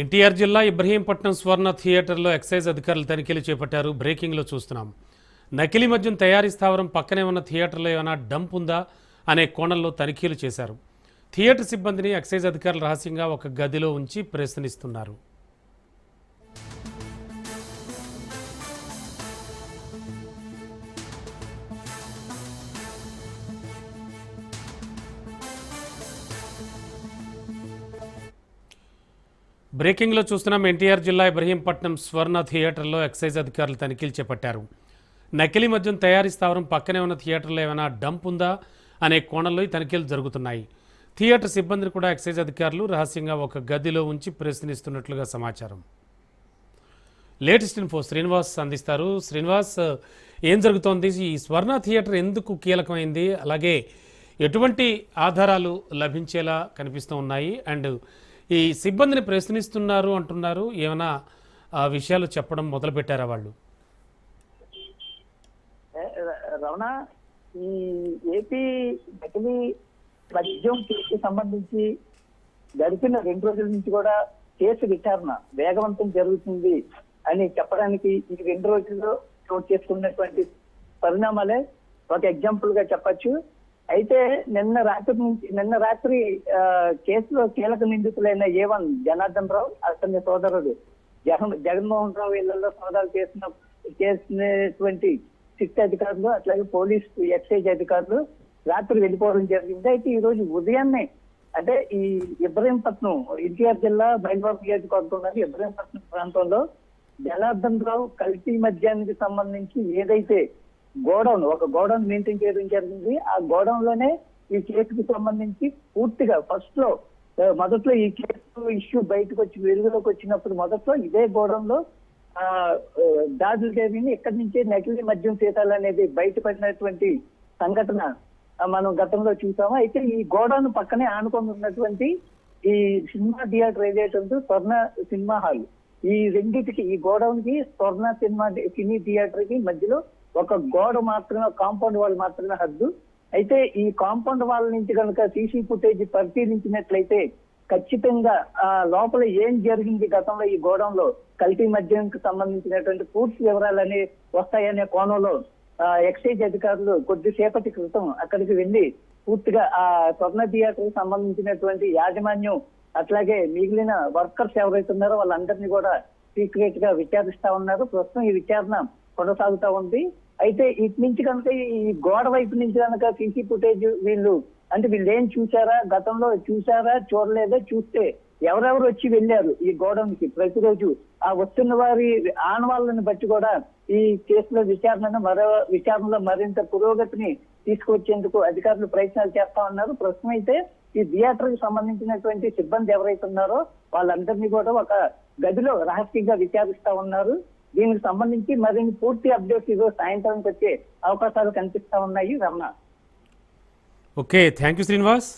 ఎన్టీఆర్ జిల్లా ఇబ్రహీంపట్నం స్వర్ణ థియేటర్లో ఎక్సైజ్ అధికారులు తనిఖీలు చేపట్టారు. బ్రేకింగ్లో చూస్తున్నాం. నకిలీ మద్యం తయారీ స్థావరం పక్కనే ఉన్న థియేటర్లో ఏమైనా డంప్ ఉందా అనే కోణంలో తనిఖీలు చేశారు. థియేటర్ సిబ్బందిని ఎక్సైజ్ అధికారులు రహస్యంగా ఒక గదిలో ఉంచి ప్రశ్నిస్తున్నారు. బ్రేకింగ్లో చూస్తున్నాం ఎన్టీఆర్ జిల్లా ఇబ్రహీంపట్నం స్వర్ణ థియేటర్లో ఎక్సైజ్ అధికారులు తనిఖీలు చేపట్టారు. నకిలీ మద్యం తయారీ స్థావరం పక్కనే ఉన్న థియేటర్లో ఏమైనా డంప్ ఉందా అనే కోణంలో ఈ తనిఖీలు జరుగుతున్నాయి. థియేటర్ సిబ్బందిని కూడా ఎక్సైజ్ అధికారులు రహస్యంగా ఒక గదిలో ఉంచి ప్రశ్నిస్తున్నట్లుగా సమాచారం. లేటెస్ట్ ఇన్ఫో శ్రీనివాస్ అందిస్తారు. శ్రీనివాస్ ఏం జరుగుతోంది? ఈ స్వర్ణ థియేటర్ ఎందుకు కీలకమైంది? అలాగే ఎటువంటి ఆధారాలు లభించేలా కనిపిస్తూ ఉన్నాయి? అండ్ ఈ సిబ్బందిని ప్రశ్నిస్తున్నారు అంటున్నారు. ఏమైనా ఆ విషయాలు చెప్పడం మొదలు పెట్టారా వాళ్ళు రమణ ఈ ఏపీ నకిలీ మద్యం కేసుకి సంబంధించి గడిపిన రెండు రోజుల నుంచి కూడా కేసు విచారణ వేగవంతం జరుగుతుంది అని చెప్పడానికి ఈ రెండు రోజుల్లో చోటు చేసుకున్నటువంటి పరిణామాలే ఒక ఎగ్జాంపుల్గా చెప్పచ్చు. అయితే నిన్న రాత్రి నుంచి నిన్న రాత్రి ఆ, కేసులో కీలక నిందితులైన ఏ వన్ జనార్దన్ రావు అతని సోదరుడు జగన్ జగన్మోహన్ రావు ఇళ్ళలో సోదాలు చేసిన చేసినటువంటి సిట్ అధికారులు అట్లాగే పోలీస్ ఎక్సైజ్ అధికారులు రాత్రి వెళ్ళిపోవడం జరిగింది. అయితే ఈ రోజు ఉదయాన్నే అంటే ఈ ఇబ్రహీంపట్నం ఎన్టీఆర్ జిల్లా బయలుబాబు నియోజకవర్గంలోని ఇబ్రహీంపట్నం ప్రాంతంలో జనార్దన్ రావు కల్తీ మద్యానికి సంబంధించి ఏదైతే గోడౌన్ ఒక గోడౌన్ మెయింటైన్ చేయడం జరిగింది. ఆ గోడౌన్లోనే ఈ కేసుకు సంబంధించి పూర్తిగా ఫస్ట్లో మొదట్లో ఈ కేసు ఇష్యూ బయటకు వచ్చి వెలుగులోకి వచ్చినప్పుడు మొదట్లో ఇదే గోడౌన్లో ఆ ఆ, దాడులు జరిగింది ఇక్కడి నుంచే నకిలీ మద్యం సీతాలు అనేది బయటపడినటువంటి సంఘటన మనం గతంలో చూసాము. అయితే ఈ గోడౌన్ పక్కనే ఆనుకొని ఉన్నటువంటి ఈ సినిమా థియేటర్ ఏదైతే ఉందో స్వర్ణ సినిమా హాల్. ఈ రెండింటికి ఈ గోడౌన్కి స్వర్ణ సినిమా సినీ థియేటర్కి మధ్యలో ఒక గోడ మాత్రమే కాంపౌండ్ వాల్ మాత్రమే హద్దు. అయితే ఈ కాంపౌండ్ వాల్ నుంచి కనుక సీసీ ఫుటేజ్ పరిశీలించినట్లయితే ఖచ్చితంగా ఆ లోపల ఏం జరిగింది గతంలో ఈ గోడౌన్లో కల్తీ మద్యంకి సంబంధించినటువంటి పూర్తి వివరాలు వస్తాయనే కోణంలో ఆ, ఎక్సైజ్ అధికారులు కొద్దిసేపటి క్రితం అక్కడికి వెళ్ళి పూర్తిగా ఆ స్వర్ణ థియేటర్కి సంబంధించినటువంటి యాజమాన్యం అట్లాగే మిగిలిన వర్కర్స్ ఎవరైతే ఉన్నారో వాళ్ళందరినీ కూడా సీక్రెట్గా విచారిస్తా ఉన్నారు. ప్రస్తుతం ఈ విచారణ కొనసాగుతా ఉంది. అయితే ఇటు నుంచి కనుక ఈ గోడ వైపు నుంచి కనుక సీసీ ఫుటేజ్ వీళ్ళు అంటే వీళ్ళు ఏం చూసారా గతంలో చూసారా చూడలేదా? చూస్తే ఎవరెవరు వచ్చి వెళ్ళారు ఈ గోడౌన్కి ప్రతిరోజు ఆ వస్తున్న వారి ఆనవాళ్ళని బట్టి కూడా ఈ కేసులో విచారణను మరో విచారణలో మరింత పురోగతిని తీసుకొచ్చేందుకు అధికారులు ప్రయత్నాలు చేస్తా ఉన్నారు. ప్రస్తుతం అయితే ఈ థియేటర్కి సంబంధించినటువంటి సిబ్బంది ఎవరైతే ఉన్నారో వాళ్ళందరినీ కూడా ఒక గదిలో రహస్యంగా విచారిస్తా ఉన్నారు. దీనికి సంబంధించి మరిన్ని పూర్తి అప్డేట్స్ ఈరోజు సాయంత్రానికి వచ్చే అవకాశాలు కనిపిస్తా ఉన్నాయి Ramana. Okay thank you Srinivas.